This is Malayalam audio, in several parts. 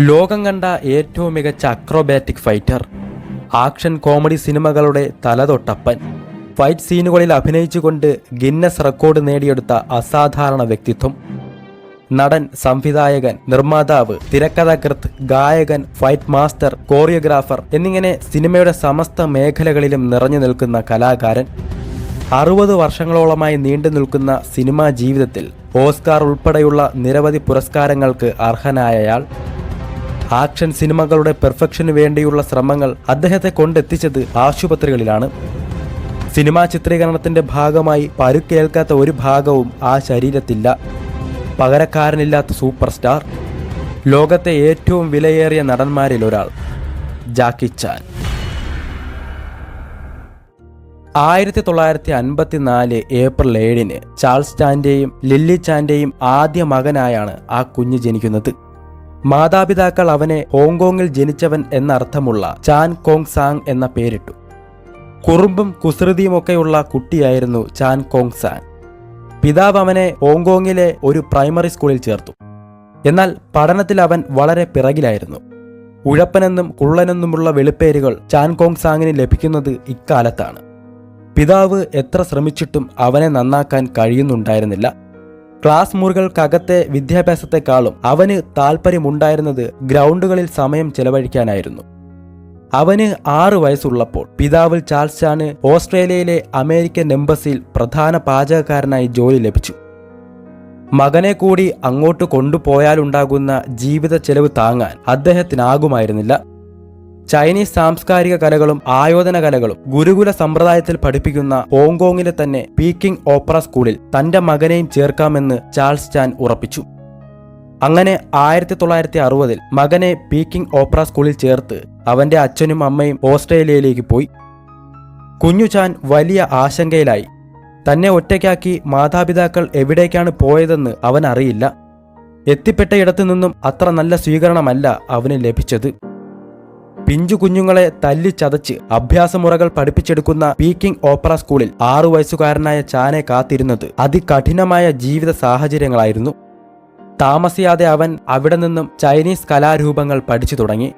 ലോകം കണ്ട ഏറ്റവും മികച്ച അക്രോബാറ്റിക് ഫൈറ്റർ ആക്ഷൻ കോമഡി സിനിമകളുടെ തലതൊട്ടപ്പൻ. ഫൈറ്റ് സീനുകളിൽ അഭിനയിച്ചുകൊണ്ട് ഗിന്നസ് റെക്കോർഡ് നേടിയെടുത്ത അസാധാരണ വ്യക്തിത്വം. നടൻ സംവിധായകൻ നിർമ്മാതാവ് തിരക്കഥാകൃത്ത് ഗായകൻ ഫൈറ്റ് മാസ്റ്റർ കോറിയോഗ്രാഫർ എന്നിങ്ങനെ സിനിമയുടെ സമസ്ത മേഖലകളിലും നിറഞ്ഞു നിൽക്കുന്ന കലാകാരൻ. അറുപത് വർഷങ്ങളോളമായി നീണ്ടു നിൽക്കുന്ന സിനിമാ ജീവിതത്തിൽ ഓസ്കാർ ഉൾപ്പെടെയുള്ള നിരവധി പുരസ്കാരങ്ങൾക്ക് അർഹനായയാൾ ആക്ഷൻ സിനിമകളുടെ പെർഫെക്ഷന് വേണ്ടിയുള്ള ശ്രമങ്ങൾ അദ്ദേഹത്തെ കൊണ്ടെത്തിച്ചത് ആശുപത്രികളിലാണ്. സിനിമാ ചിത്രീകരണത്തിന്റെ ഭാഗമായി പരുക്കേൽക്കാത്ത ഒരു ഭാഗവും ആ ശരീരത്തില്ല. പകരക്കാരനില്ലാത്ത സൂപ്പർ സ്റ്റാർ. ലോകത്തെ ഏറ്റവും വിലയേറിയ നടന്മാരിൽ ഒരാൾ ജാക്കി ചാൻ. ആയിരത്തി തൊള്ളായിരത്തി അൻപത്തിനാല് ഏപ്രിൽ ഏഴിന് ചാൾസ് ചാന്റെയും ലില്ലി ചാന്റെയും ആദ്യ മകനായാണ് ആ കുഞ്ഞ് ജനിക്കുന്നത്. മാതാപിതാക്കൾ അവനെ ഹോങ്കോങ്ങിൽ ജനിച്ചവൻ എന്നർത്ഥമുള്ള ചാൻ കോങ് സാങ് എന്ന പേരിട്ടു. കുറുമ്പും കുസൃതിയുമൊക്കെയുള്ള കുട്ടിയായിരുന്നു ചാൻ കോങ് സാങ്. പിതാവ് അവനെ ഹോങ്കോങ്ങിലെ ഒരു പ്രൈമറി സ്കൂളിൽ ചേർത്തു. എന്നാൽ പഠനത്തിൽ അവൻ വളരെ പിറകിലായിരുന്നു. ഉഴപ്പനെന്നും കുള്ളനെന്നുമുള്ള വെളിപ്പേരുകൾ ചാൻ കോങ് സാങ്ങിന് ലഭിക്കുന്നത് ഇക്കാലത്താണ്. പിതാവ് എത്ര ശ്രമിച്ചിട്ടും അവനെ നന്നാക്കാൻ കഴിയുന്നുണ്ടായിരുന്നില്ല. ക്ലാസ് മുറികൾക്കകത്തെ വിദ്യാഭ്യാസത്തെക്കാളും അവന് താല്പര്യമുണ്ടായിരുന്നത് ഗ്രൗണ്ടുകളിൽ സമയം ചെലവഴിക്കാനായിരുന്നു. അവന് ആറ് വയസ്സുള്ളപ്പോൾ പിതാവ് ചാൾസ് ചാന് ഓസ്ട്രേലിയയിലെ അമേരിക്കൻ എംബസിയിൽ പ്രധാന പാചകക്കാരനായി ജോലി ലഭിച്ചു. മകനെ കൂടി അങ്ങോട്ട് കൊണ്ടുപോയാലുണ്ടാകുന്ന ജീവിത ചെലവ് താങ്ങാൻ അദ്ദേഹത്തിനാകുമായിരുന്നില്ല. ചൈനീസ് സാംസ്കാരിക കലകളും ആയോധന കലകളും ഗുരുകുല സമ്പ്രദായത്തിൽ പഠിപ്പിക്കുന്ന ഹോങ്കോങ്ങിലെ തന്നെ പീക്കിംഗ് ഓപ്പറ സ്കൂളിൽ തന്റെ മകനെയും ചേർക്കാമെന്ന് ചാൾസ് ചാൻ ഉറപ്പിച്ചു. അങ്ങനെ ആയിരത്തി തൊള്ളായിരത്തി അറുപതിൽ മകനെ പീക്കിംഗ് ഓപ്പറ സ്കൂളിൽ ചേർത്ത് അവന്റെ അച്ഛനും അമ്മയും ഓസ്ട്രേലിയയിലേക്ക് പോയി. കുഞ്ഞു ചാൻ വലിയ ആശങ്കയിലായി. തന്നെ ഒറ്റയ്ക്കാക്കി മാതാപിതാക്കൾ എവിടേക്കാണ് പോയതെന്ന് അവൻ അറിയില്ല എത്തിപ്പെട്ടയിടത്തു നിന്നും അത്ര നല്ല സ്വീകരണമല്ല അവന് ലഭിച്ചത്. പിഞ്ചു കുഞ്ഞുങ്ങളെ തല്ലി ചതച്ച് അഭ്യാസമുറകൾ പഠിപ്പിച്ചെടുക്കുന്ന പീക്കിംഗ് ഓപ്പറ സ്കൂളിൽ ആറു വയസ്സുകാരനായ ചാനെ കാത്തിരുന്നത് അതികഠിനമായ ജീവിത സാഹചര്യങ്ങളായിരുന്നു. താമസിയാതെ അവൻ അവിടെ നിന്നും ചൈനീസ് കലാരൂപങ്ങൾ പഠിച്ചു തുടങ്ങി.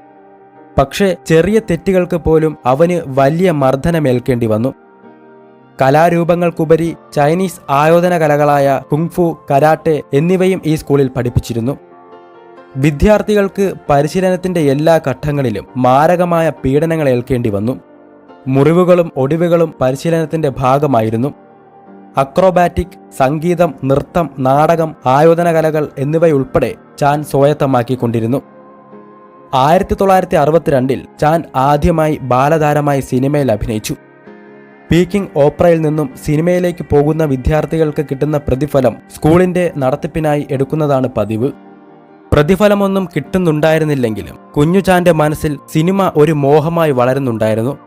പക്ഷേ ചെറിയ തെറ്റുകൾക്ക് പോലും അവന് വലിയ മർദ്ദനമേൽക്കേണ്ടി വന്നു. കലാരൂപങ്ങൾക്കുപരി ചൈനീസ് ആയോധന കലകളായ കുങ്ഫു കരാട്ടെ എന്നിവയും ഈ സ്കൂളിൽ പഠിപ്പിച്ചിരുന്നു. വിദ്യാർത്ഥികൾക്ക് പരിശീലനത്തിന്റെ എല്ലാ ഘട്ടങ്ങളിലും മാരകമായ പീഡനങ്ങൾ ഏൽക്കേണ്ടി വന്നു. മുറിവുകളും ഒടിവുകളും പരിശീലനത്തിന്റെ ഭാഗമായിരുന്നു. അക്രോബാറ്റിക് സംഗീതം നൃത്തം നാടകം ആയോധന കലകൾ എന്നിവയുൾപ്പെടെ ചാൻ സ്വായത്തമാക്കിക്കൊണ്ടിരുന്നു. ആയിരത്തി തൊള്ളായിരത്തി അറുപത്തിരണ്ടിൽ ചാൻ ആദ്യമായി ബാലതാരമായി സിനിമയിൽ അഭിനയിച്ചു. പീക്കിംഗ് ഓപ്രയിൽ നിന്നും സിനിമയിലേക്ക് പോകുന്ന വിദ്യാർത്ഥികൾക്ക് കിട്ടുന്ന പ്രതിഫലം സ്കൂളിന്റെ നടത്തിപ്പിനായി എടുക്കുന്നതാണ് പതിവ്. പ്രതിഫലമൊന്നും കിട്ടുന്നുണ്ടായിരുന്നില്ലെങ്കിലും കുഞ്ഞുചാന്റെ മനസ്സിൽ സിനിമ ഒരു മോഹമായി വളരുന്നുണ്ടായിരുന്നു.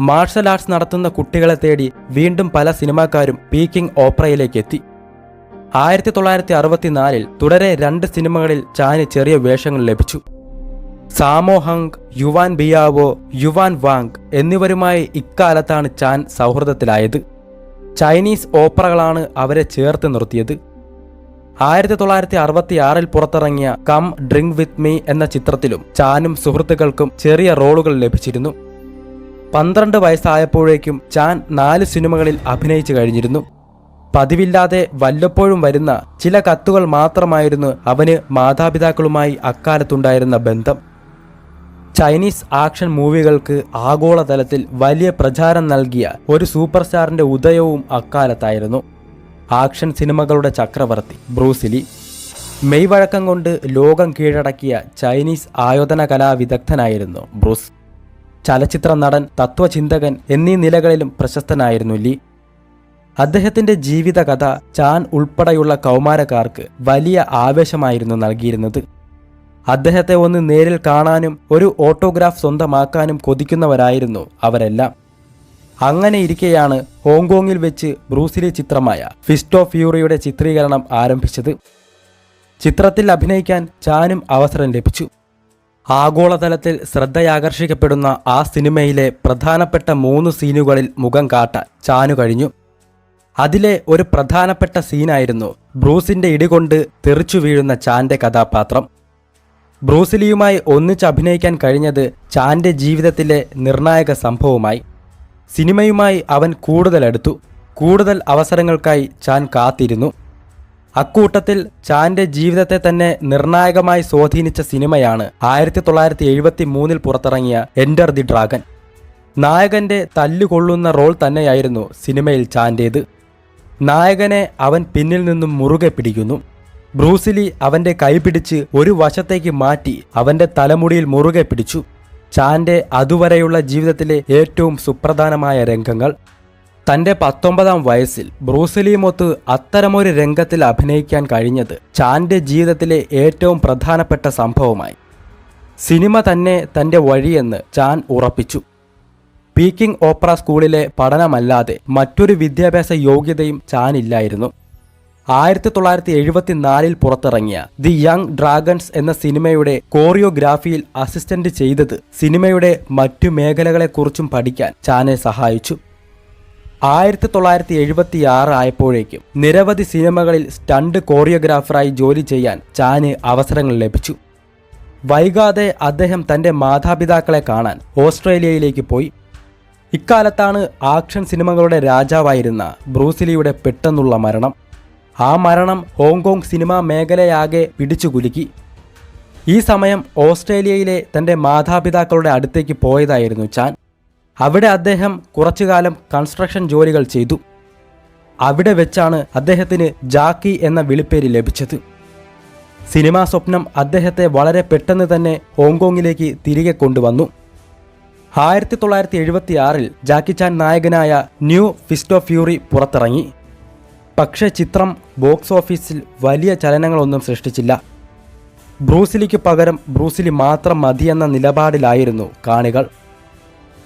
മാർഷൽ ആർട്സ് നടത്തുന്ന കുട്ടികളെ തേടി വീണ്ടും പല സിനിമാക്കാരും പീക്കിംഗ് ഓപ്പറയിലേക്ക് എത്തി ആയിരത്തി തൊള്ളായിരത്തി അറുപത്തിനാലിൽ തുടരെ രണ്ട് സിനിമകളിൽ ചാന് ചെറിയ വേഷങ്ങൾ ലഭിച്ചു. Sammo Hung Yuen Biao Yuen Wah എന്നിവരുമായി ഇക്കാലത്താണ് ചാൻ സൗഹൃദത്തിലായത്. ചൈനീസ് ഓപ്പറകളാണ് അവരെ ചേർത്ത് നിർത്തിയത്. ആയിരത്തി തൊള്ളായിരത്തി അറുപത്തി ആറിൽ പുറത്തിറങ്ങിയ കം ഡ്രിങ്ക് വിത്ത് മീ എന്ന ചിത്രത്തിലും ചാനും സുഹൃത്തുക്കൾക്കും ചെറിയ റോളുകൾ ലഭിച്ചിരുന്നു. പന്ത്രണ്ട് വയസ്സായപ്പോഴേക്കും ചാൻ നാല് സിനിമകളിൽ അഭിനയിച്ചു കഴിഞ്ഞിരുന്നു. പതിവില്ലാതെ വല്ലപ്പോഴും വരുന്ന ചില കത്തുകൾ മാത്രമായിരുന്നു അവന് മാതാപിതാക്കളുമായി അക്കാലത്തുണ്ടായിരുന്ന ബന്ധം. ചൈനീസ് ആക്ഷൻ മൂവികൾക്ക് ആഗോളതലത്തിൽ വലിയ പ്രചാരം നൽകിയ ഒരു സൂപ്പർ സ്റ്റാറിന്റെ ഉദയവും അക്കാലത്തായിരുന്നു. ആക്ഷൻ സിനിമകളുടെ ചക്രവർത്തി ബ്രൂസിലി മെയ്വഴക്കം കൊണ്ട് ലോകം കീഴടക്കിയ ചൈനീസ് ആയോധന കലാ വിദഗ്ധനായിരുന്നു ബ്രൂസ്. ചലച്ചിത്ര നടൻ തത്വചിന്തകൻ എന്നീ നിലകളിലും പ്രശസ്തനായിരുന്നു ലി. അദ്ദേഹത്തിന്റെ ജീവിതകഥ ചാൻ ഉൾപ്പെടെയുള്ള കൗമാരക്കാർക്ക് വലിയ ആവേശമായിരുന്നു നൽകിയിരുന്നത്. അദ്ദേഹത്തെ ഒന്ന് നേരിൽ കാണാനും ഒരു ഓട്ടോഗ്രാഫ് സ്വന്തമാക്കാനും കൊതിക്കുന്നവരായിരുന്നു അവരെല്ലാം. അങ്ങനെ ഇരിക്കെയാണ് ഹോങ്കോങ്ങിൽ വെച്ച് ബ്രൂസിലെ ചിത്രമായ ഫിസ്റ്റ് ഓഫ് ഫ്യൂറിയുടെ ചിത്രീകരണം ആരംഭിച്ചത്. ചിത്രത്തിൽ അഭിനയിക്കാൻ ചാനും അവസരം ലഭിച്ചു. ആഗോളതലത്തിൽ ശ്രദ്ധയാകർഷിക്കപ്പെടുന്ന ആ സിനിമയിലെ പ്രധാനപ്പെട്ട മൂന്ന് സീനുകളിൽ മുഖം കാട്ടാൻ ചാനു കഴിഞ്ഞു. അതിലെ ഒരു പ്രധാനപ്പെട്ട സീനായിരുന്നു ബ്രൂസിന്റെ ഇടികൊണ്ട് തെറിച്ചു വീഴുന്ന ചാന്റെ കഥാപാത്രം. ബ്രൂസിലിയുമായി ഒന്നിച്ച് അഭിനയിക്കാൻ കഴിഞ്ഞത് ചാന്റെ ജീവിതത്തിലെ നിർണായക സംഭവമായി. സിനിമയുമായി അവൻ കൂടുതൽ അടുത്തു കൂടുതൽ അവസരങ്ങൾക്കായി ചാൻ കാത്തിരുന്നു. അക്കൂട്ടത്തിൽ ചാന്റെ ജീവിതത്തെ തന്നെ നിർണായകമായി സ്വാധീനിച്ച സിനിമയാണ് ആയിരത്തി തൊള്ളായിരത്തി എഴുപത്തി മൂന്നിൽ പുറത്തിറങ്ങിയ എന്റർ ദി ഡ്രാഗൻ നായകന്റെ തല്ലുകൊള്ളുന്ന റോൾ തന്നെയായിരുന്നു സിനിമയിൽ ചാന്റേത് നായകനെ അവൻ പിന്നിൽ നിന്നും മുറുകെ പിടിക്കുന്നു. ബ്രൂസിലി അവന്റെ കൈപിടിച്ച് ഒരു വശത്തേക്ക് മാറ്റി അവന്റെ തലമുടിയിൽ മുറുകെ പിടിച്ചു. ചാന്റെ അതുവരെയുള്ള ജീവിതത്തിലെ ഏറ്റവും സുപ്രധാനമായ രംഗങ്ങൾ. തന്റെ പത്തൊമ്പതാം വയസ്സിൽ ബ്രൂസലിയുമൊത്ത് അത്തരമൊരു രംഗത്തിൽ അഭിനയിക്കാൻ കഴിഞ്ഞത് ചാന്റെ ജീവിതത്തിലെ ഏറ്റവും പ്രധാനപ്പെട്ട സംഭവമായി. സിനിമ തന്നെ തന്റെ വഴിയെന്ന് ചാൻ ഉറപ്പിച്ചു. പീക്കിംഗ് ഓപ്പറ സ്കൂളിലെ പഠനമല്ലാതെ മറ്റൊരു വിദ്യാഭ്യാസ യോഗ്യതയും ചാനില്ലായിരുന്നു. ആയിരത്തി തൊള്ളായിരത്തി എഴുപത്തിനാലിൽ പുറത്തിറങ്ങിയ ദി യങ് ഡ്രാഗൺസ് എന്ന സിനിമയുടെ കോറിയോഗ്രാഫിയിൽ അസിസ്റ്റന്റ് ചെയ്തത് സിനിമയുടെ മറ്റു മേഖലകളെക്കുറിച്ചും പഠിക്കാൻ ചാനെ സഹായിച്ചു. ആയിരത്തി തൊള്ളായിരത്തി എഴുപത്തി ആറ് ആയപ്പോഴേക്കും നിരവധി സിനിമകളിൽ സ്റ്റണ്ട് കോറിയോഗ്രാഫറായി ജോലി ചെയ്യാൻ ചാന് അവസരങ്ങൾ ലഭിച്ചു. വൈകാതെ അദ്ദേഹം തന്റെ മാതാപിതാക്കളെ കാണാൻ ഓസ്ട്രേലിയയിലേക്ക് പോയി. ഇക്കാലത്താണ് ആക്ഷൻ സിനിമകളുടെ രാജാവായിരുന്ന ബ്രൂസിലിയുടെ പെട്ടെന്നുള്ള മരണം. ആ മരണം ഹോങ്കോങ് സിനിമാ മേഖലയാകെ പിടിച്ചുകുലുക്കി ഈ സമയം ഓസ്ട്രേലിയയിലെ തന്റെ മാതാപിതാക്കളുടെ അടുത്തേക്ക് പോയതായിരുന്നു ചാൻ. അവിടെ അദ്ദേഹം കുറച്ചു കാലം കൺസ്ട്രക്ഷൻ ജോലികൾ ചെയ്തു. അവിടെ വെച്ചാണ് അദ്ദേഹത്തിന് ജാക്കി എന്ന വിളിപ്പേര് ലഭിച്ചത്. സിനിമാ സ്വപ്നം അദ്ദേഹത്തെ വളരെ പെട്ടെന്ന് തന്നെ ഹോങ്കോങ്ങിലേക്ക് തിരികെ കൊണ്ടുവന്നു. ആയിരത്തി തൊള്ളായിരത്തി എഴുപത്തി ആറിൽ ജാക്കി ചാൻ നായകനായ ന്യൂ ഫിസ്റ്റോ ഫ്യൂറി പുറത്തിറങ്ങി. പക്ഷേ ചിത്രം ബോക്സ് ഓഫീസിൽ വലിയ ചലനങ്ങളൊന്നും സൃഷ്ടിച്ചില്ല. ബ്രൂസിലിക്ക് പകരം ബ്രൂസിലി മാത്രം മതിയെന്ന നിലപാടിലായിരുന്നു കാണികൾ.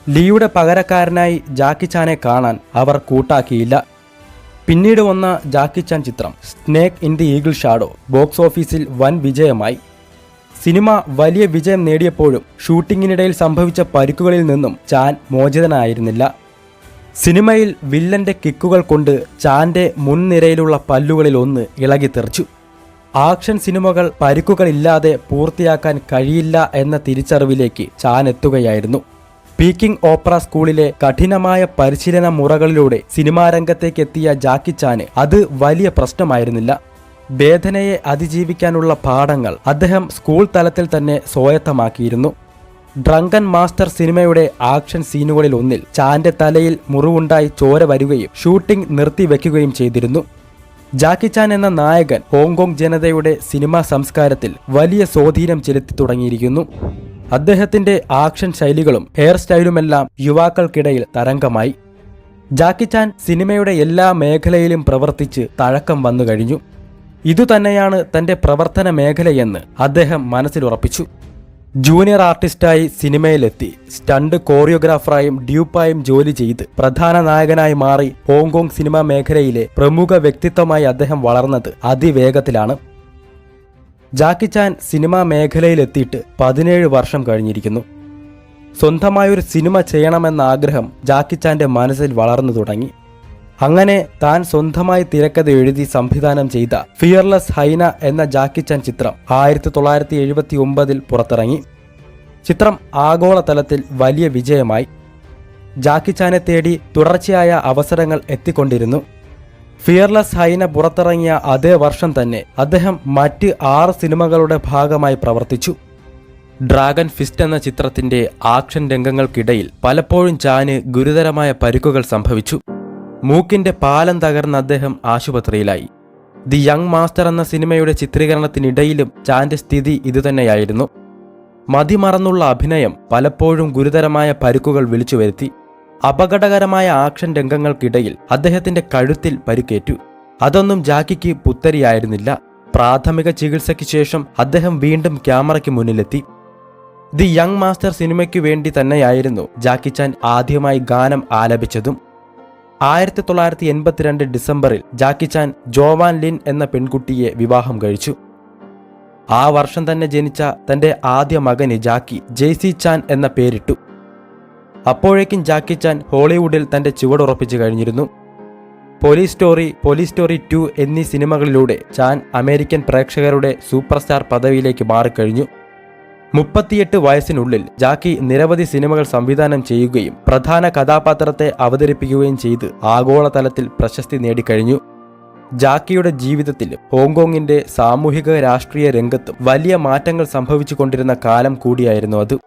ലീയുടെ പകരക്കാരനായി ജാക്കി ചാനെ കാണാൻ അവർ കൂട്ടാക്കിയില്ല. പിന്നീട് വന്ന ജാക്കി ചാൻ ചിത്രം Snake in the Eagle Shadow box ഓഫീസിൽ വൻ വിജയമായി. സിനിമ വലിയ വിജയം നേടിയപ്പോഴും ഷൂട്ടിങ്ങിനിടയിൽ സംഭവിച്ച പരിക്കുകളിൽ നിന്നും ചാൻ മോചിതനായിരുന്നില്ല. സിനിമയിൽ വില്ലന്റെ കിക്കുകൾ കൊണ്ട് ചാന്റെ മുൻനിരയിലുള്ള പല്ലുകളിൽ ഒന്ന് ഇളകിത്തെറിച്ചു ആക്ഷൻ സിനിമകൾ പരിക്കുകളില്ലാതെ പൂർത്തിയാക്കാൻ കഴിയില്ല എന്ന തിരിച്ചറിവിലേക്ക് ചാൻ എത്തുകയായിരുന്നു. പീക്കിംഗ് ഓപ്പറ സ്കൂളിലെ കഠിനമായ പരിശീലന മുറകളിലൂടെ സിനിമാ രംഗത്തേക്ക് എത്തിയ ജാക്കി ചാന് അത് വലിയ പ്രശ്നമായിരുന്നില്ല. വേദനയെ അതിജീവിക്കാനുള്ള പാഠങ്ങൾ അദ്ദേഹം സ്കൂൾ തലത്തിൽ തന്നെ സ്വായത്തമാക്കിയിരുന്നു. ഡ്രങ്കൻ മാസ്റ്റർ സിനിമയുടെ ആക്ഷൻ സീനുകളിൽ ഒന്നിൽ ചാന്റെ തലയിൽ മുറിവുണ്ടായി ചോര വരികയും ഷൂട്ടിംഗ് നിർത്തിവെക്കുകയും ചെയ്തിരുന്നു. ജാക്കി ചാൻ എന്ന നായകൻ ഹോങ്കോങ് ജനതയുടെ സിനിമാ സംസ്കാരത്തിൽ വലിയ സ്വാധീനം ചെലുത്തി തുടങ്ങിയിരിക്കുന്നു. അദ്ദേഹത്തിന്റെ ആക്ഷൻ ശൈലികളും ഹെയർ സ്റ്റൈലുമെല്ലാം യുവാക്കൾക്കിടയിൽ തരംഗമായി. ജാക്കി ചാൻ സിനിമയുടെ എല്ലാ മേഖലയിലും പ്രവർത്തിച്ച് തഴക്കം വന്നു കഴിഞ്ഞു. ഇതുതന്നെയാണ് തന്റെ പ്രവർത്തന മേഖലയെന്ന് അദ്ദേഹം മനസ്സിലുറപ്പിച്ചു. ജൂനിയർ ആർട്ടിസ്റ്റായി സിനിമയിലെത്തി. സ്റ്റണ്ട് കോറിയോഗ്രാഫറായും ഡ്യൂപ്പായും ജോലി ചെയ്ത് പ്രധാന നായകനായി മാറി ഹോങ്കോങ് സിനിമാ മേഖലയിലെ പ്രമുഖ വ്യക്തിത്വമായി അദ്ദേഹം വളർന്നത് അതിവേഗത്തിലാണ്. ജാക്കി ചാൻ സിനിമാ മേഖലയിലെത്തിയിട്ട് പതിനേഴ് വർഷം കഴിഞ്ഞിരിക്കുന്നു. സ്വന്തമായൊരു സിനിമ ചെയ്യണമെന്ന ആഗ്രഹം ജാക്കി ചാന്റെ മനസ്സിൽ വളർന്നു തുടങ്ങി. അങ്ങനെ താൻ സ്വന്തമായി തിരക്കഥ എഴുതി സംവിധാനം ചെയ്ത ഫിയർലെസ് ഹൈന എന്ന ജാക്കി ചാൻ ചിത്രം ആയിരത്തി തൊള്ളായിരത്തി എഴുപത്തി ഒമ്പതിൽ പുറത്തിറങ്ങി. ചിത്രം ആഗോളതലത്തിൽ വലിയ വിജയമായി. ജാക്കി ചാനെ തേടി തുടർച്ചയായ അവസരങ്ങൾ എത്തിക്കൊണ്ടിരുന്നു. ഫിയർലെസ് ഹൈന പുറത്തിറങ്ങിയ അതേ വർഷം തന്നെ അദ്ദേഹം മറ്റ് ആറ് സിനിമകളുടെ ഭാഗമായി പ്രവർത്തിച്ചു. ഡ്രാഗൺ ഫിസ്റ്റ് എന്ന ചിത്രത്തിന്റെ ആക്ഷൻ രംഗങ്ങൾക്കിടയിൽ പലപ്പോഴും ചാന് ഗുരുതരമായ പരിക്കുകൾ സംഭവിച്ചു. മൂക്കിന്റെ പാലം തകർന്ന അദ്ദേഹം ആശുപത്രിയിലായി. ദി യങ് മാസ്റ്റർ എന്ന സിനിമയുടെ ചിത്രീകരണത്തിനിടയിലും ചാന്റെ സ്ഥിതി ഇതുതന്നെയായിരുന്നു. മതിമറന്നുള്ള അഭിനയം പലപ്പോഴും ഗുരുതരമായ പരുക്കുകൾ വിളിച്ചു വരുത്തി അപകടകരമായ ആക്ഷൻ രംഗങ്ങൾക്കിടയിൽ അദ്ദേഹത്തിന്റെ കഴുത്തിൽ പരുക്കേറ്റു. അതൊന്നും ജാക്കിക്ക് പുത്തരിയായിരുന്നില്ല. പ്രാഥമിക ചികിത്സയ്ക്ക് ശേഷം അദ്ദേഹം വീണ്ടും ക്യാമറയ്ക്ക് മുന്നിലെത്തി. ദി യങ് മാസ്റ്റർ സിനിമയ്ക്കു വേണ്ടി തന്നെയായിരുന്നു ജാക്കി ചാൻ ആദ്യമായി ഗാനം ആലപിച്ചതും. ആയിരത്തി തൊള്ളായിരത്തി എൺപത്തിരണ്ട് ഡിസംബറിൽ ജാക്കി ചാൻ ജോവാൻ ലിൻ എന്ന പെൺകുട്ടിയെ വിവാഹം കഴിച്ചു. ആ വർഷം തന്നെ ജനിച്ച തന്റെ ആദ്യ മകന് ജാക്കി ജെയ്സി ചാൻ എന്ന പേരിട്ടു. അപ്പോഴേക്കും ജാക്കി ചാൻ ഹോളിവുഡിൽ തന്റെ ചുവടുറപ്പിച്ചു കഴിഞ്ഞിരുന്നു. Police Story Police Story two എന്നീ സിനിമകളിലൂടെ ചാൻ അമേരിക്കൻ പ്രേക്ഷകരുടെ സൂപ്പർ സ്റ്റാർ പദവിയിലേക്ക് മാറിക്കഴിഞ്ഞു. മുപ്പത്തിയെട്ട് വയസ്സിനുള്ളിൽ ജാക്കി നിരവധി സിനിമകൾ സംവിധാനം ചെയ്യുകയും പ്രധാന കഥാപാത്രത്തെ അവതരിപ്പിക്കുകയും ചെയ്ത് ആഗോളതലത്തിൽ പ്രശസ്തി നേടിക്കഴിഞ്ഞു. ജാക്കിയുടെ ജീവിതത്തിൽ ഹോങ്കോങ്ങിന്റെ സാമൂഹിക രാഷ്ട്രീയ രംഗത്തും വലിയ മാറ്റങ്ങൾ സംഭവിച്ചുകൊണ്ടിരുന്ന കാലം കൂടിയായിരുന്നു അത്.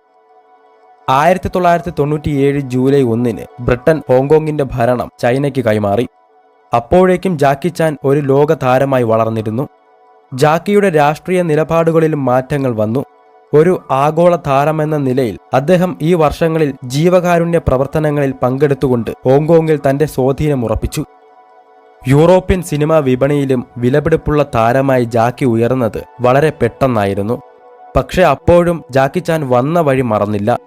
ആയിരത്തി തൊള്ളായിരത്തി തൊണ്ണൂറ്റിയേഴ് ജൂലൈ ഒന്നിന് ബ്രിട്ടൻ ഹോങ്കോങ്ങിന്റെ ഭരണം ചൈനയ്ക്ക് കൈമാറി. അപ്പോഴേക്കും ജാക്കി ചാൻ ഒരു ലോക താരമായി വളർന്നിരുന്നു. ജാക്കിയുടെ രാഷ്ട്രീയ നിലപാടുകളിലും മാറ്റങ്ങൾ വന്നു. ഒരു ആഗോള താരമെന്ന നിലയിൽ അദ്ദേഹം ഈ വർഷങ്ങളിൽ ജീവകാരുണ്യ പ്രവർത്തനങ്ങളിൽ പങ്കെടുത്തുകൊണ്ട് ഹോങ്കോങ്ങിൽ തന്റെ സ്വാധീനം ഉറപ്പിച്ചു. യൂറോപ്യൻ സിനിമാ വിപണിയിലും വിലപിടിപ്പുള്ള താരമായി ജാക്കി ഉയർന്നത് വളരെ പെട്ടെന്നായിരുന്നു. പക്ഷേ അപ്പോഴും ജാക്കി ചാൻ വന്ന വഴി മറന്നില്ല.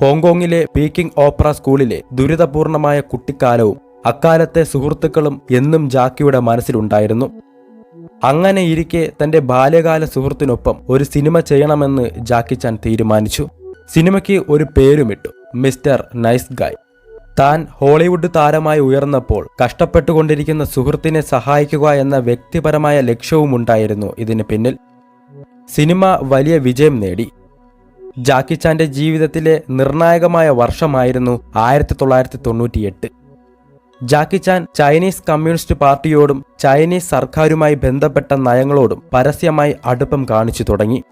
ഹോങ്കോങ്ങിലെ പീക്കിംഗ് ഓപ്പറ സ്കൂളിലെ ദുരിതപൂർണമായ കുട്ടിക്കാലവും അക്കാലത്തെ സുഹൃത്തുക്കളും എന്നും ജാക്കിയുടെ മനസ്സിലുണ്ടായിരുന്നു. അങ്ങനെ ഇരിക്കെ തന്റെ ബാല്യകാല സുഹൃത്തിനൊപ്പം ഒരു സിനിമ ചെയ്യണമെന്ന് ജാക്കി ചാൻ തീരുമാനിച്ചു. സിനിമയ്ക്ക് ഒരു പേരുമിട്ടു മിസ്റ്റർ നൈസ് ഗായ്. താൻ ഹോളിവുഡ് താരമായി ഉയർന്നപ്പോൾ കഷ്ടപ്പെട്ടുകൊണ്ടിരിക്കുന്ന സുഹൃത്തിനെ സഹായിക്കുക എന്ന വ്യക്തിപരമായ ലക്ഷ്യവുമുണ്ടായിരുന്നു ഇതിന് പിന്നിൽ. സിനിമ വലിയ വിജയം നേടി. ജാക്കി ചാന്റെ ജീവിതത്തിലെ നിർണായകമായ വർഷമായിരുന്നു ആയിരത്തി തൊള്ളായിരത്തി തൊണ്ണൂറ്റിയെട്ട് ജാക്കി ചാൻ ചൈനീസ് കമ്മ്യൂണിസ്റ്റ് പാർട്ടിയോടും ചൈനീസ് സർക്കാരുമായി ബന്ധപ്പെട്ട നയങ്ങളോടും പരസ്യമായി അടുപ്പം കാണിച്ചു തുടങ്ങി.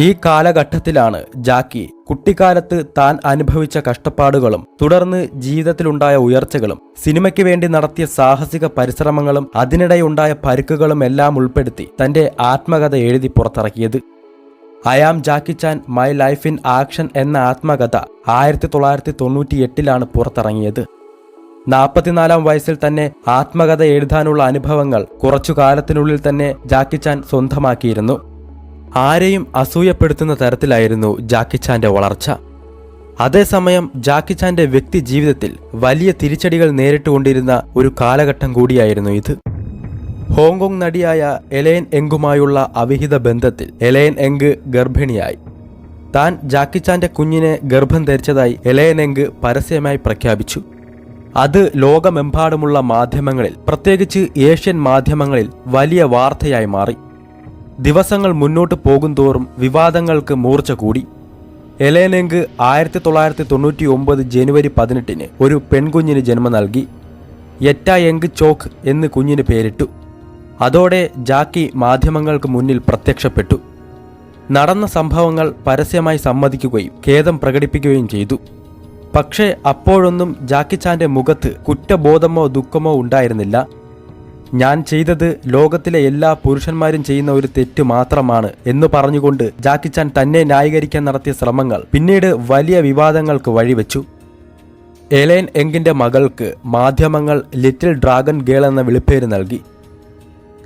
ഈ കാലഘട്ടത്തിലാണ് ജാക്കി കുട്ടിക്കാലത്ത് താൻ അനുഭവിച്ച കഷ്ടപ്പാടുകളും തുടർന്ന് ജീവിതത്തിലുണ്ടായ ഉയർച്ചകളും സിനിമയ്ക്ക് വേണ്ടി നടത്തിയ സാഹസിക പരിശ്രമങ്ങളും അതിനിടെയുണ്ടായ പരുക്കുകളും എല്ലാം ഉൾപ്പെടുത്തി തന്റെ ആത്മകഥ എഴുതി പുറത്തിറക്കിയത്. Am Jackie Chan My Life in Action എന്ന ആത്മകഥ ആയിരത്തി തൊള്ളായിരത്തി തൊണ്ണൂറ്റി എട്ടിലാണ് പുറത്തിറങ്ങിയത്. നാൽപ്പത്തിനാലാം വയസ്സിൽ തന്നെ ആത്മകഥ എഴുതാനുള്ള അനുഭവങ്ങൾ കുറച്ചു കാലത്തിനുള്ളിൽ തന്നെ ജാക്കി ചാൻ സ്വന്തമാക്കിയിരുന്നു. ആരെയും അസൂയപ്പെടുത്തുന്ന തരത്തിലായിരുന്നു ജാക്കി ചാന്റെ വളർച്ച. അതേസമയം ജാക്കി ചാന്റെ വ്യക്തി ജീവിതത്തിൽ വലിയ തിരിച്ചടികൾ നേരിട്ടുകൊണ്ടിരുന്ന ഒരു കാലഘട്ടം കൂടിയായിരുന്നു ഇത്. ഹോങ്കോങ് നടിയായ എലയൻ എങ്കുമായുള്ള അവിഹിത ബന്ധത്തിൽ എലയൻ എങ്ക് ഗർഭിണിയായി. താൻ ജാക്കി ചാന്റെ കുഞ്ഞിനെ ഗർഭം ധരിച്ചതായി എലയൻ എങ്ക് പരസ്യമായി പ്രഖ്യാപിച്ചു. അത് ലോകമെമ്പാടുമുള്ള മാധ്യമങ്ങളിൽ പ്രത്യേകിച്ച് ഏഷ്യൻ മാധ്യമങ്ങളിൽ വലിയ വാർത്തയായി മാറി. ദിവസങ്ങൾ മുന്നോട്ട് പോകുന്തോറും വിവാദങ്ങൾക്ക് മൂർച്ച കൂടി. എലേനെങ്ക് ആയിരത്തി തൊള്ളായിരത്തി തൊണ്ണൂറ്റി ഒമ്പത് ജനുവരി പതിനെട്ടിന് ഒരു പെൺകുഞ്ഞിന് ജന്മം നൽകി. യെറ്റ എങ്ക് ചോക്ക് എന്ന് കുഞ്ഞിന് പേരിട്ടു. അതോടെ ജാക്കി മാധ്യമങ്ങൾക്ക് മുന്നിൽ പ്രത്യക്ഷപ്പെട്ടു. നടന്ന സംഭവങ്ങൾ പരസ്യമായി സമ്മതിക്കുകയും ഖേദം പ്രകടിപ്പിക്കുകയും ചെയ്തു. പക്ഷേ അപ്പോഴൊന്നും ജാക്കി ചാന്റെ മുഖത്ത് കുറ്റബോധമോ ദുഃഖമോ ഉണ്ടായിരുന്നില്ല. ഞാൻ ചെയ്തത് ലോകത്തിലെ എല്ലാ പുരുഷന്മാരും ചെയ്യുന്ന ഒരു തെറ്റ് മാത്രമാണ് എന്ന് പറഞ്ഞുകൊണ്ട് ജാക്കി ചാൻ തന്നെ ന്യായീകരിക്കാൻ നടത്തിയ ശ്രമങ്ങൾ പിന്നീട് വലിയ വിവാദങ്ങൾക്ക് വഴിവെച്ചു. എലൈൻ എങ്കിന്റെ മകൾക്ക് മാധ്യമങ്ങൾ ലിറ്റിൽ ഡ്രാഗൺ ഗേൾ എന്ന വിളിപ്പേര് നൽകി.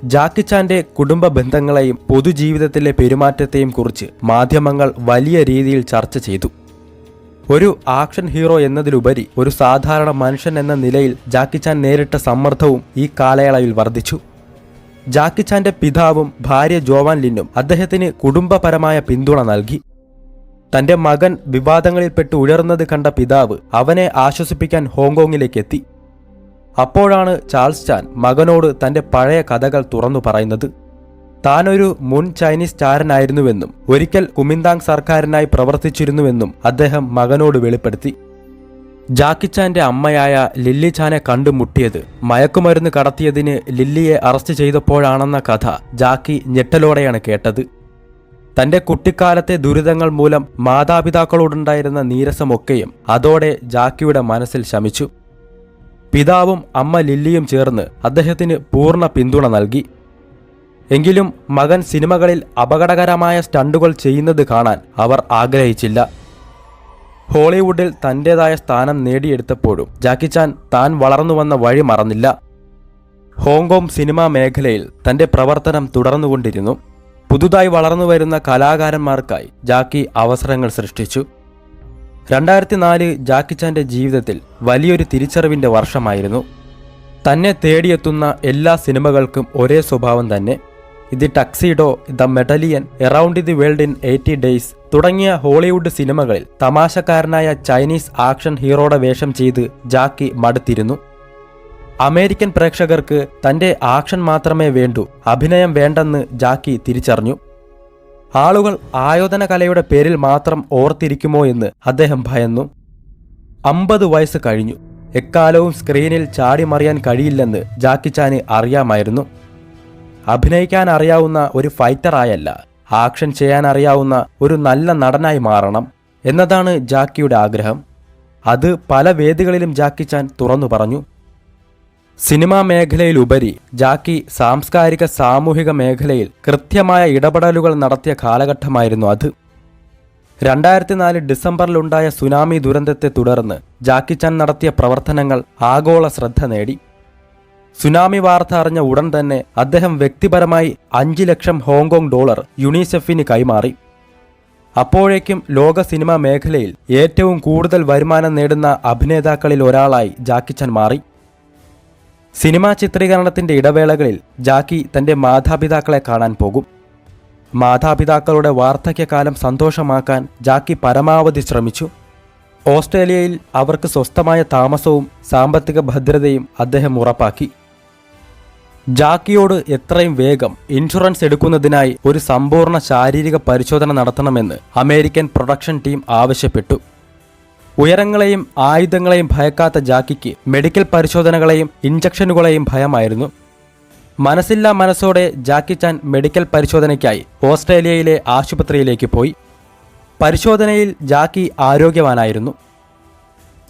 ജാക്കി ചാന്റെ കുടുംബ ബന്ധങ്ങളെയും പൊതുജീവിതത്തിലെ പെരുമാറ്റത്തെയും കുറിച്ച് മാധ്യമങ്ങൾ വലിയ രീതിയിൽ ചർച്ച ചെയ്തു. ഒരു ആക്ഷൻ ഹീറോ എന്നതിലുപരി ഒരു സാധാരണ മനുഷ്യൻ എന്ന നിലയിൽ ജാക്കി ചാൻ നേരിട്ട സമ്മർദ്ദവും ഈ കാലയളവിൽ വർദ്ധിച്ചു. ജാക്കി ചാന്റെ പിതാവും ഭാര്യ ജോവാൻ ലിന്നും അദ്ദേഹത്തിന് കുടുംബപരമായ പിന്തുണ നൽകി. തന്റെ മകൻ വിവാദങ്ങളിൽപ്പെട്ട് ഉയർന്നത് കണ്ട പിതാവ് അവനെ ആശ്വസിപ്പിക്കാൻ ഹോങ്കോങ്ങിലേക്ക് എത്തി അപ്പോഴാണ് ചാൾസ് ചാൻ മകനോട് തന്റെ പഴയ കഥകൾ തുറന്നു പറയുന്നത്. താനൊരു മുൻ ചൈനീസ് ചാരനായിരുന്നുവെന്നും ഒരിക്കൽ കുമിന്താങ് സർക്കാരിനായി പ്രവർത്തിച്ചിരുന്നുവെന്നും അദ്ദേഹം മകനോട് വെളിപ്പെടുത്തി. ജാക്കിച്ചാന്റെ അമ്മയായ ലില്ലി ചാനെ കണ്ടുമുട്ടിയത് മയക്കുമരുന്ന് കടത്തിയതിന് ലില്ലിയെ അറസ്റ്റ് ചെയ്തപ്പോഴാണെന്ന കഥ ജാക്കി ഞെട്ടലോടെയാണ് കേട്ടത്. തന്റെ കുട്ടിക്കാലത്തെ ദുരിതങ്ങൾ മൂലം മാതാപിതാക്കളോടുണ്ടായിരുന്ന നീരസമൊക്കെയും അതോടെ ജാക്കിയുടെ മനസ്സിൽ ശമിച്ചു. പിതാവും അമ്മ ലില്ലിയും ചേർന്ന് അദ്ദേഹത്തിന് പൂർണ പിന്തുണ നൽകി. എങ്കിലും മകൻ സിനിമകളിൽ അപകടകരമായ സ്റ്റണ്ടുകൾ ചെയ്യുന്നത് കാണാൻ അവർ ആഗ്രഹിച്ചില്ല. ഹോളിവുഡിൽ തന്റെതായ സ്ഥാനം നേടിയെടുത്തപ്പോഴും ജാക്കി ചാൻ താൻ വളർന്നു വന്ന വഴി മറന്നില്ല. ഹോങ്കോങ് സിനിമാ മേഖലയിൽ തന്റെ പ്രവർത്തനം തുടർന്നുകൊണ്ടിരുന്നു. പുതുതായി വളർന്നു വരുന്ന കലാകാരന്മാർക്കായി ജാക്കി അവസരങ്ങൾ സൃഷ്ടിച്ചു. രണ്ടായിരത്തി നാല് ജാക്കി ചാന്റെ ജീവിതത്തിൽ വലിയൊരു തിരിച്ചറിവിന്റെ വർഷമായിരുന്നു. തന്നെ തേടിയെത്തുന്ന എല്ലാ സിനിമകൾക്കും ഒരേ സ്വഭാവം തന്നെ. The Tuxedo The Medallion Around the World in Eighty Days തുടങ്ങിയ ഹോളിവുഡ് സിനിമകളിൽ തമാശക്കാരനായ ചൈനീസ് ആക്ഷൻ ഹീറോയുടെ വേഷം ചെയ്ത് ജാക്കി മടുത്തിരുന്നു. അമേരിക്കൻ പ്രേക്ഷകർക്ക് തന്റെ ആക്ഷൻ മാത്രമേ വേണ്ടൂ അഭിനയം വേണ്ടെന്ന് ജാക്കി തിരിച്ചറിഞ്ഞു. ആളുകൾ ആയോധന കലയുടെ പേരിൽ മാത്രം ഓർത്തിരിക്കുമോ എന്ന് അദ്ദേഹം ഭയന്നു. അമ്പത് വയസ്സ് കഴിഞ്ഞു. എക്കാലവും സ്ക്രീനിൽ ചാടിമറിയാൻ കഴിയില്ലെന്ന് ജാക്കി ചാന് അറിയാമായിരുന്നു. അഭിനയിക്കാൻ അറിയാവുന്ന ഒരു ഫൈറ്ററായല്ല. ആക്ഷൻ ചെയ്യാൻ അറിയാവുന്ന ഒരു നല്ല നടനായി മാറണം എന്നതാണ് ജാക്കിയുടെ ആഗ്രഹം. അത് പല വേദികളിലും ജാക്കി ചാൻ തുറന്നു പറഞ്ഞു. സിനിമാ മേഖലയിലുപരി ജാക്കി സാംസ്കാരിക സാമൂഹിക മേഖലയിൽ കൃത്യമായ ഇടപെടലുകൾ നടത്തിയ കാലഘട്ടമായിരുന്നു അത്. രണ്ടായിരത്തി നാല് ഡിസംബറിലുണ്ടായ സുനാമി ദുരന്തത്തെ തുടർന്ന് ജാക്കി ചാൻ നടത്തിയ പ്രവർത്തനങ്ങൾ ആഗോള ശ്രദ്ധ നേടി. സുനാമി വാർത്ത അറിഞ്ഞ ഉടൻ തന്നെ അദ്ദേഹം വ്യക്തിപരമായി അഞ്ച് ലക്ഷം ഹോങ്കോങ് ഡോളർ യുണിസെഫിന് കൈമാറി. അപ്പോഴേക്കും ലോക സിനിമാ മേഖലയിൽ ഏറ്റവും കൂടുതൽ വരുമാനം നേടുന്ന അഭിനേതാക്കളിൽ ഒരാളായി ജാക്കിച്ചൻ മാറി. സിനിമാ ചിത്രീകരണത്തിന്റെ ഇടവേളകളിൽ ജാക്കി തന്റെ മാതാപിതാക്കളെ കാണാൻ പോകും. മാതാപിതാക്കളുടെ വാർദ്ധക്യകാലം സന്തോഷമാക്കാൻ ജാക്കി പരമാവധി ശ്രമിച്ചു. ഓസ്ട്രേലിയയിൽ അവർക്ക് സ്വസ്ഥമായ താമസവും സാമ്പത്തിക ഭദ്രതയും അദ്ദേഹം ഉറപ്പാക്കി. ജാക്കിയോട് എത്രയും വേഗം ഇൻഷുറൻസ് എടുക്കുന്നതിനായി ഒരു സമ്പൂർണ ശാരീരിക പരിശോധന നടത്തണമെന്ന് അമേരിക്കൻ പ്രൊഡക്ഷൻ ടീം ആവശ്യപ്പെട്ടു. ഉയരങ്ങളെയും ആയുധങ്ങളെയും ഭയക്കാത്ത ജാക്കിക്ക് മെഡിക്കൽ പരിശോധനകളെയും ഇഞ്ചക്ഷനുകളെയും ഭയമായിരുന്നു. മനസ്സില്ലാ മനസ്സോടെ ജാക്കി ചാൻ മെഡിക്കൽ പരിശോധനയ്ക്കായി ഓസ്ട്രേലിയയിലെ ആശുപത്രിയിലേക്ക് പോയി. പരിശോധനയിൽ ജാക്കി ആരോഗ്യവാനായിരുന്നു.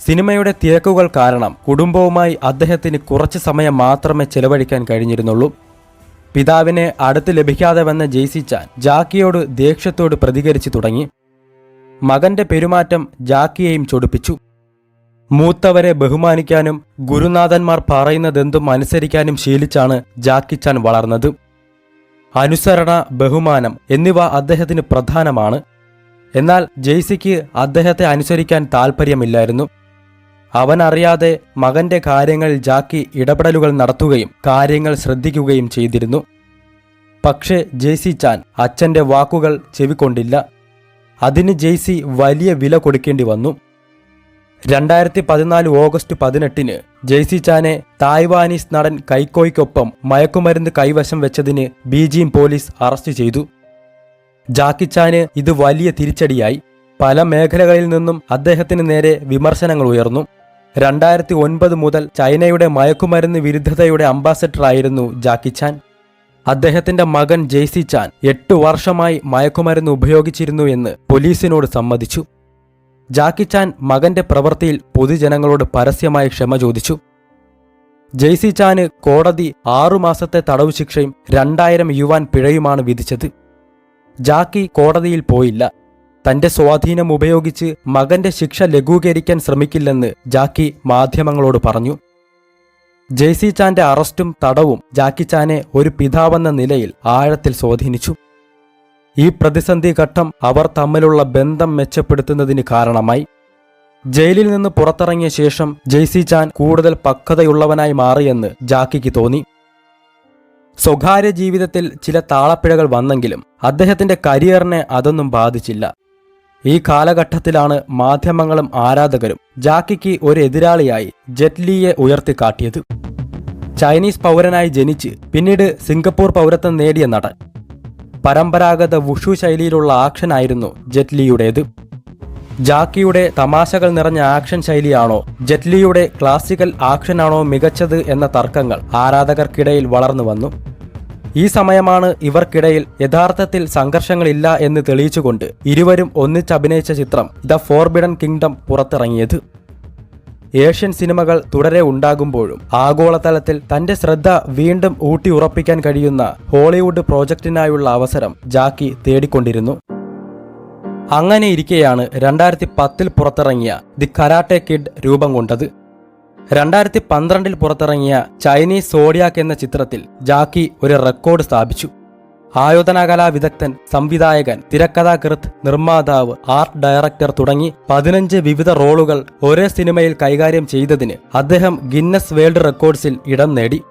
സിനിമയുടെ തിരക്കുകൾ കാരണം കുടുംബവുമായി അദ്ദേഹത്തിന് കുറച്ച് സമയം മാത്രമേ ചെലവഴിക്കാൻ കഴിഞ്ഞിരുന്നുള്ളൂ. പിതാവിനെ അടുത്ത് ലഭിക്കാതെ വന്ന ജെയ്സി ചാൻ ജാക്കിയോട് ദേഷ്യത്തോട് പ്രതികരിച്ചു തുടങ്ങി. മകന്റെ പെരുമാറ്റം ജാക്കിയെയും ചൊടിപ്പിച്ചു. മൂത്തവരെ ബഹുമാനിക്കാനും ഗുരുനാഥന്മാർ പറയുന്നതെന്തും അനുസരിക്കാനും ശീലിച്ചാണ് ജാക്കി ചാൻ വളർന്നത്. അനുസരണ ബഹുമാനം എന്നിവ അദ്ദേഹത്തിന് പ്രധാനമാണ്. എന്നാൽ ജെയ്സിക്ക് അദ്ദേഹത്തെ അനുസരിക്കാൻ താൽപ്പര്യമില്ലായിരുന്നു. അവൻ അറിയാതെ മകന്റെ കാര്യങ്ങളിൽ ജാക്കി ഇടപെടലുകൾ നടത്തുകയും കാര്യങ്ങൾ ശ്രദ്ധിക്കുകയും ചെയ്തിരുന്നു. പക്ഷേ ജെയ്സി ചാൻ അച്ഛന്റെ വാക്കുകൾ ചെവിക്കൊണ്ടില്ല. അതിന് ജെയ്സി വലിയ വില കൊടുക്കേണ്ടി വന്നു. രണ്ടായിരത്തി പതിനാല് ഓഗസ്റ്റ് പതിനെട്ടിന് ജെയ്സി ചാനെ തായ്വാനീസ് നടൻ കൈക്കോയ്ക്കൊപ്പം മയക്കുമരുന്ന് കൈവശം വെച്ചതിന് ബീജിയും പോലീസ് അറസ്റ്റ് ചെയ്തു. ജാക്കി ചാന് ഇത് വലിയ തിരിച്ചടിയായി. പല മേഖലകളിൽ നിന്നും അദ്ദേഹത്തിന് നേരെ വിമർശനങ്ങൾ ഉയർന്നു. രണ്ടായിരത്തി ഒൻപത് മുതൽ ചൈനയുടെ മയക്കുമരുന്ന് വിരുദ്ധതയുടെ അംബാസഡറായിരുന്നു ജാക്കി ചാൻ. അദ്ദേഹത്തിന്റെ മകൻ ജെയ്സി ചാൻ എട്ടു വർഷമായി മയക്കുമരുന്ന് ഉപയോഗിച്ചിരുന്നു എന്ന് പോലീസിനോട് സമ്മതിച്ചു. ജാക്കി ചാൻ മകന്റെ പ്രവൃത്തിയിൽ പൊതുജനങ്ങളോട് പരസ്യമായി ക്ഷമ ചോദിച്ചു. ജെയ്സി ചാന് കോടതി ആറുമാസത്തെ തടവു ശിക്ഷയും രണ്ടായിരം യുവാൻ പിഴയുമാണ് വിധിച്ചത്. ജാക്കി കോടതിയിൽ പോയില്ല. തന്റെ സ്വാധീനം ഉപയോഗിച്ച് മകന്റെ ശിക്ഷ ലഘൂകരിക്കാൻ ശ്രമിക്കില്ലെന്ന് ജാക്കി മാധ്യമങ്ങളോട് പറഞ്ഞു. ജെയ്സി ചാന്റെ അറസ്റ്റും തടവും ജാക്കി ചാനെ ഒരു പിതാവെന്ന നിലയിൽ ആഴത്തിൽ സ്വാധീനിച്ചു. ഈ പ്രതിസന്ധി ഘട്ടം അവർ തമ്മിലുള്ള ബന്ധം മെച്ചപ്പെടുത്തുന്നതിന് കാരണമായി. ജയിലിൽ നിന്ന് പുറത്തിറങ്ങിയ ശേഷം ജെയ്സി ചാൻ കൂടുതൽ പക്വതയുള്ളവനായി മാറിയെന്ന് ജാക്കിക്ക് തോന്നി. സ്വകാര്യ ജീവിതത്തിൽ ചില താളപ്പിഴകൾ വന്നെങ്കിലും അദ്ദേഹത്തിന്റെ കരിയറിനെ അതൊന്നും ബാധിച്ചില്ല. ഈ കാലഘട്ടത്തിലാണ് മാധ്യമങ്ങളും ആരാധകരും ജാക്കിക്ക് ഒരു എതിരാളിയായി ജെറ്റ്ലിയെ ഉയർത്തിക്കാട്ടിയത്. ചൈനീസ് പൗരനായി ജനിച്ച് പിന്നീട് സിംഗപ്പൂർ പൗരത്വം നേടിയ നടൻ. പരമ്പരാഗത വുഷു ശൈലിയിലുള്ള ആക്ഷനായിരുന്നു ജെറ്റ്ലിയുടേത് ജാക്കിയുടെ തമാശകൾ നിറഞ്ഞ ആക്ഷൻ ശൈലിയാണോ ജെറ്റ്ലിയുടെ ക്ലാസിക്കൽ ആക്ഷനാണോ മികച്ചത് എന്ന തർക്കങ്ങൾ ആരാധകർക്കിടയിൽ വളർന്നു വന്നു. ഈ സമയമാണ് ഇവർക്കിടയിൽ യഥാർത്ഥത്തിൽ സംഘർഷങ്ങളില്ല എന്ന് തെളിയിച്ചുകൊണ്ട് ഇരുവരും ഒന്നിച്ചഭിനയിച്ച ചിത്രം ദ ഫോർബിഡൻ കിങ്ഡം പുറത്തിറങ്ങിയത്. ഏഷ്യൻ സിനിമകൾ തുടരെ ഉണ്ടാകുമ്പോഴും ആഗോളതലത്തിൽ തന്റെ ശ്രദ്ധ വീണ്ടും ഊട്ടിയുറപ്പിക്കാൻ കഴിയുന്ന ഹോളിവുഡ് പ്രോജക്റ്റിനായുള്ള അവസരം ജാക്കി തേടിക്കൊണ്ടിരുന്നു. അങ്ങനെയിരിക്കെയാണ് രണ്ടായിരത്തി പത്തിൽ പുറത്തിറങ്ങിയ ദി കരാട്ടെ കിഡ് രൂപം കൊണ്ടത്. രണ്ടായിരത്തി പന്ത്രണ്ടിൽ പുറത്തിറങ്ങിയ ചൈനീസ് സോഡിയാക്ക് എന്ന ചിത്രത്തിൽ ജാക്കി ഒരു റെക്കോർഡ് സ്ഥാപിച്ചു. ആയോധനകലാ വിദഗ്ധൻ സംവിധായകൻ തിരക്കഥാകൃത്ത് നിർമ്മാതാവ് ആർട്ട് ഡയറക്ടർ തുടങ്ങി പതിനഞ്ച് വിവിധ റോളുകൾ ഒരേ സിനിമയിൽ കൈകാര്യം ചെയ്തതിന് അദ്ദേഹം ഗിന്നസ് വേൾഡ് റെക്കോർഡ്സിൽ ഇടം നേടി.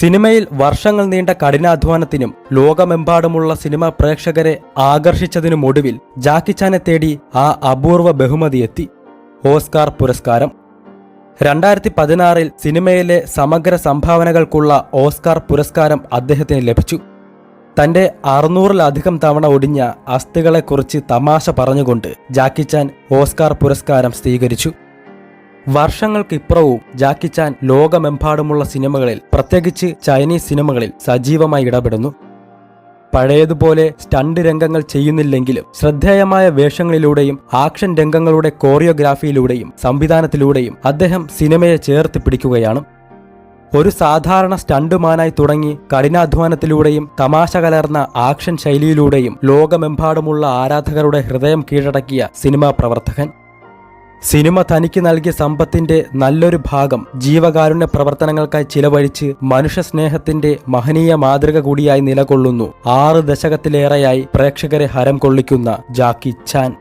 സിനിമയിൽ വർഷങ്ങൾ നീണ്ട കഠിനാധ്വാനത്തിനും ലോകമെമ്പാടുമുള്ള സിനിമാ പ്രേക്ഷകരെ ആകർഷിച്ചതിനുമൊടുവിൽ ജാക്കിച്ചാനെ ജാക്കി ചാനെ തേടി ആ അപൂർവ ബഹുമതി എത്തി ഓസ്കാർ പുരസ്കാരം. രണ്ടായിരത്തി പതിനാറിൽ സിനിമയിലെ സമഗ്ര സംഭാവനകൾക്കുള്ള ഓസ്കാർ പുരസ്കാരം അദ്ദേഹത്തിന് ലഭിച്ചു. തന്റെ അറുന്നൂറിലധികം തവണ ഒടിഞ്ഞ അസ്ഥികളെക്കുറിച്ച് തമാശ പറഞ്ഞുകൊണ്ട് ചാൻ ഓസ്കാർ പുരസ്കാരം സ്വീകരിച്ചു. വർഷങ്ങൾക്കിപ്പുറവും ചാൻ ലോകമെമ്പാടുമുള്ള സിനിമകളിൽ പ്രത്യേകിച്ച് ചൈനീസ് സിനിമകളിൽ സജീവമായി ഇടപെടുന്നു. പഴയതുപോലെ സ്റ്റണ്ട് രംഗങ്ങൾ ചെയ്യുന്നില്ലെങ്കിലും ശ്രദ്ധേയമായ വേഷങ്ങളിലൂടെയും ആക്ഷൻ രംഗങ്ങളുടെ കോറിയോഗ്രാഫിയിലൂടെയും സംവിധാനത്തിലൂടെയും അദ്ദേഹം സിനിമയെ ചേർത്ത് പിടിക്കുകയാണ്. ഒരു സാധാരണ സ്റ്റണ്ടുമാനായി തുടങ്ങി കഠിനാധ്വാനത്തിലൂടെയും തമാശ കലർന്ന ആക്ഷൻ ശൈലിയിലൂടെയും ലോകമെമ്പാടുമുള്ള ആരാധകരുടെ ഹൃദയം കീഴടക്കിയ സിനിമാ പ്രവർത്തകൻ. സിനിമ തനിക്ക് നൽകിയ സമ്പത്തിന്റെ നല്ലൊരു ഭാഗം ജീവകാരുണ്യ പ്രവർത്തനങ്ങൾക്കായി ചിലവഴിച്ച് മനുഷ്യസ്നേഹത്തിന്റെ മഹനീയ മാതൃക കൂടിയായി നിലകൊള്ളുന്നു. ആറ് ദശകത്തിലേറെയായി പ്രേക്ഷകരെ ഹരം കൊള്ളിക്കുന്ന ജാക്കി ചാൻ.